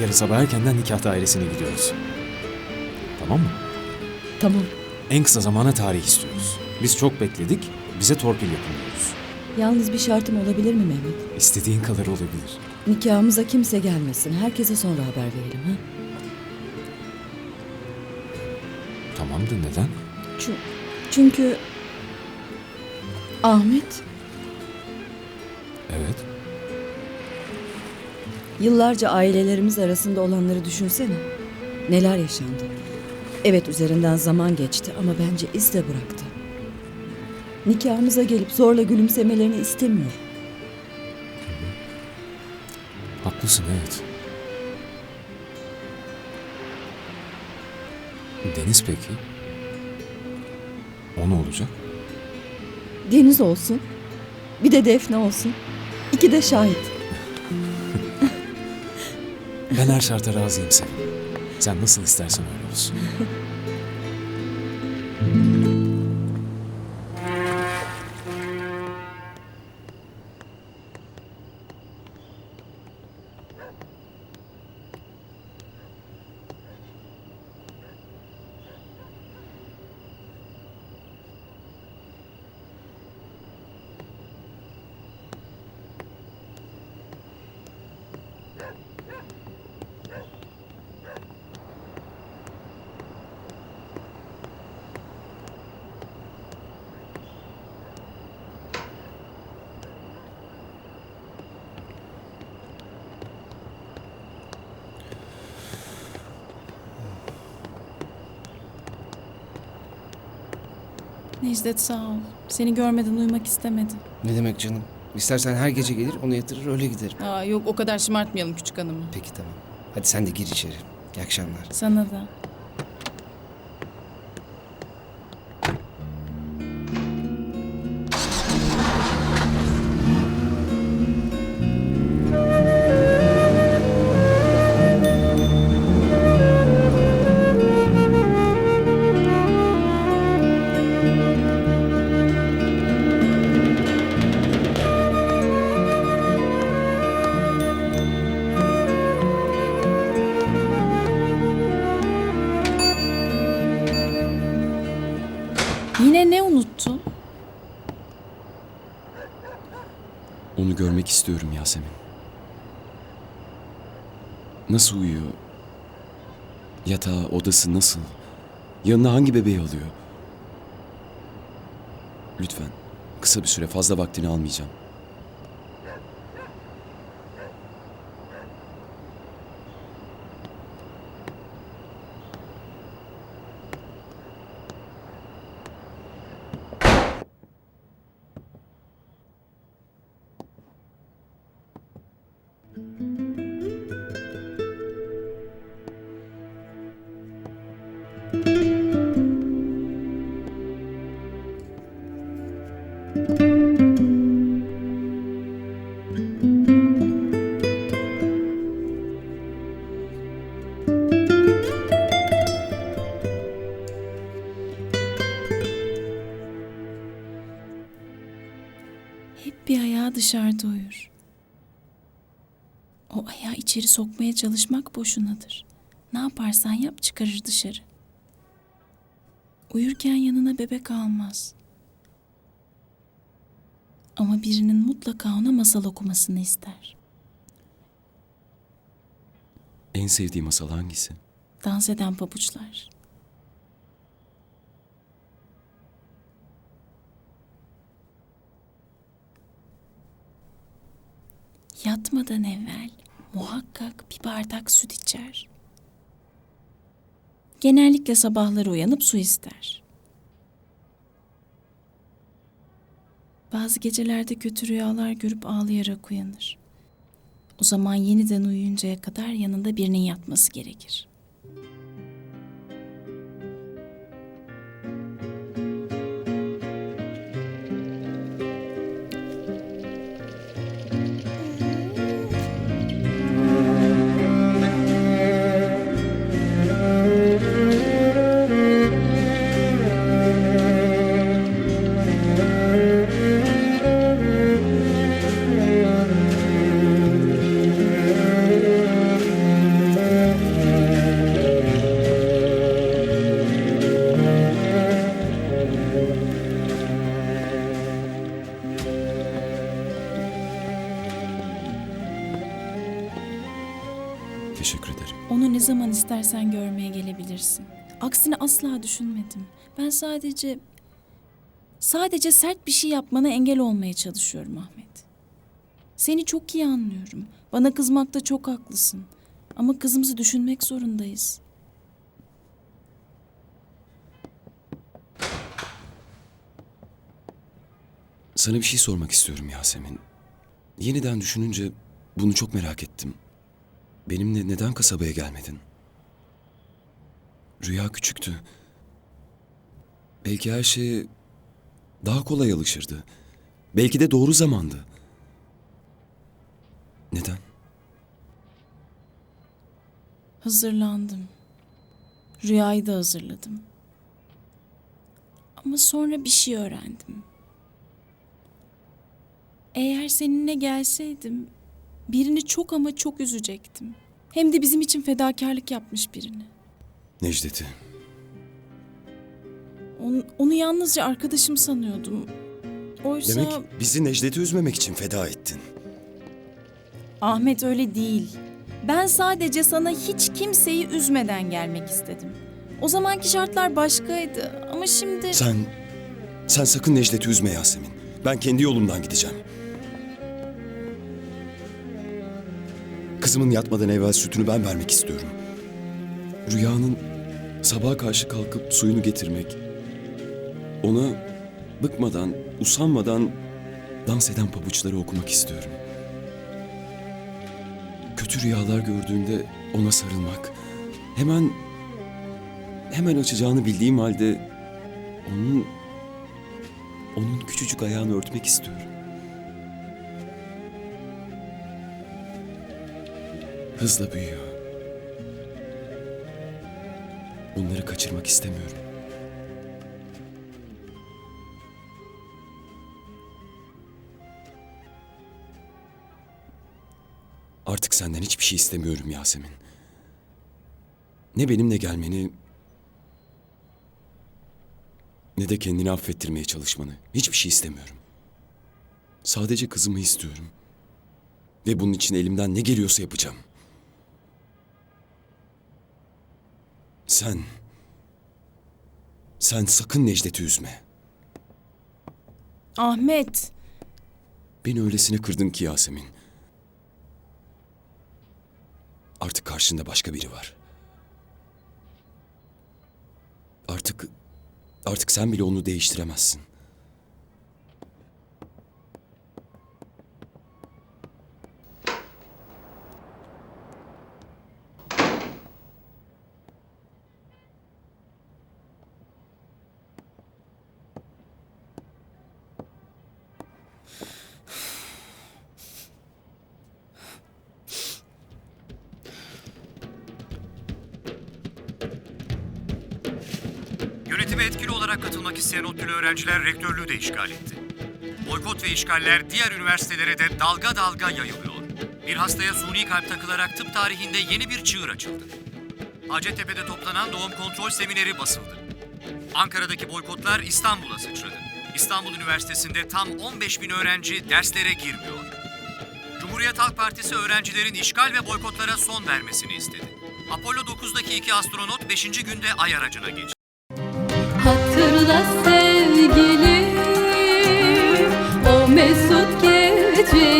Yarın sabah erkenden nikah dairesine gidiyoruz. Tamam mı? Tamam. En kısa zamana tarih istiyoruz. Biz çok bekledik, bize torpil yapın diyoruz. Yalnız bir şartım olabilir mi Mehmet? İstediğin kadar olabilir. Nikahımıza kimse gelmesin. Herkese sonra haber verelim ha? Tamam da neden? Çünkü Ahmet Evet. Yıllarca ailelerimiz arasında olanları düşünsene. Neler yaşandı. Evet üzerinden zaman geçti ama bence iz de bıraktı. Nikahımıza gelip zorla gülümsemelerini istemiyorum. Haklısın evet. Deniz peki? O ne olacak? Deniz olsun. Bir de Defne olsun. İki de şahit. Ben her şarta razıyım senin. Sen nasıl istersen öyle olsun. Necdet sağ ol. Seni görmeden uyumak istemedim. Ne demek canım? İstersen her gece gelir onu yatırır öyle giderim. Aa, yok o kadar şımartmayalım küçük hanımı. Peki tamam. Hadi sen de gir içeri. İyi akşamlar. Sana da. Yine ne unuttun? Onu görmek istiyorum Yasemin. Nasıl uyuyor? Yatağı, odası nasıl? Yanına hangi bebeği alıyor? Lütfen, kısa bir süre fazla vaktini almayacağım. Hep bir ayağı dışarıda uyur. İçeri sokmaya çalışmak boşunadır. Ne yaparsan yap çıkarır dışarı. Uyurken yanına bebek almaz. Ama birinin mutlaka ona masal okumasını ister. En sevdiği masal hangisi? Dans eden pabuçlar. Yatmadan evvel muhakkak bir bardak süt içer. Genellikle sabahları uyanıp su ister. Bazı gecelerde kötü rüyalar görüp ağlayarak uyanır. O zaman yeniden uyuyuncaya kadar yanında birinin yatması gerekir. Zaman istersen görmeye gelebilirsin. Aksini asla düşünmedim. Ben sadece... Sadece sert bir şey yapmana engel olmaya çalışıyorum Ahmet. Seni çok iyi anlıyorum. Bana kızmakta çok haklısın. Ama kızımızı düşünmek zorundayız. Sana bir şey sormak istiyorum Yasemin. Yeniden düşününce bunu çok merak ettim. Benimle neden kasabaya gelmedin? Rüya küçüktü. Belki her şeye daha kolay alışırdı. Belki de doğru zamandı. Neden? Hazırlandım. Rüyayı da hazırladım. Ama sonra bir şey öğrendim. Eğer seninle gelseydim birini çok ama çok üzecektim. Hem de bizim için fedakarlık yapmış birini. Necdet'i. Onu, onu yalnızca arkadaşım sanıyordum. Oysa Demek bizi Necdet'i üzmemek için feda ettin. Ahmet öyle değil. Ben sadece sana hiç kimseyi üzmeden gelmek istedim. O zamanki şartlar başkaydı ama şimdi... Sen, sen sakın Necdet'i üzme Yasemin. Ben kendi yolumdan gideceğim. Kızımın yatmadan evvel sütünü ben vermek istiyorum. Rüyanın sabaha karşı kalkıp suyunu getirmek. Ona bıkmadan, usanmadan dans eden pabuçları okumak istiyorum. Kötü rüyalar gördüğünde ona sarılmak. Hemen hemen açacağını bildiğim halde onun onun küçücük ayağını örtmek istiyorum. Hızla büyüyor. Bunları kaçırmak istemiyorum. Artık senden hiçbir şey istemiyorum Yasemin. Ne benimle gelmeni ne de kendini affettirmeye çalışmanı. Hiçbir şey istemiyorum. Sadece kızımı istiyorum. Ve bunun için elimden ne geliyorsa yapacağım. Sen... Sen sakın Necdet'i üzme. Ahmet, Beni öylesine kırdın ki Yasemin. Artık karşında başka biri var. Artık... Artık sen bile onu değiştiremezsin. Yönetime etkili olarak katılmak isteyen ODTÜ'lü öğrenciler rektörlüğü de işgal etti. Boykot ve işgaller diğer üniversitelere de dalga dalga yayılıyor. Bir hastaya suni kalp takılarak tıp tarihinde yeni bir çığır açıldı. Hacettepe'de toplanan doğum kontrol semineri basıldı. Ankara'daki boykotlar İstanbul'a sıçradı. İstanbul Üniversitesi'nde tam 15 bin öğrenci derslere girmiyor. Cumhuriyet Halk Partisi öğrencilerin işgal ve boykotlara son vermesini istedi. Apollo 9'daki iki astronot 5. günde ay aracına geçti. Hatırla sevgilim o mesut Çam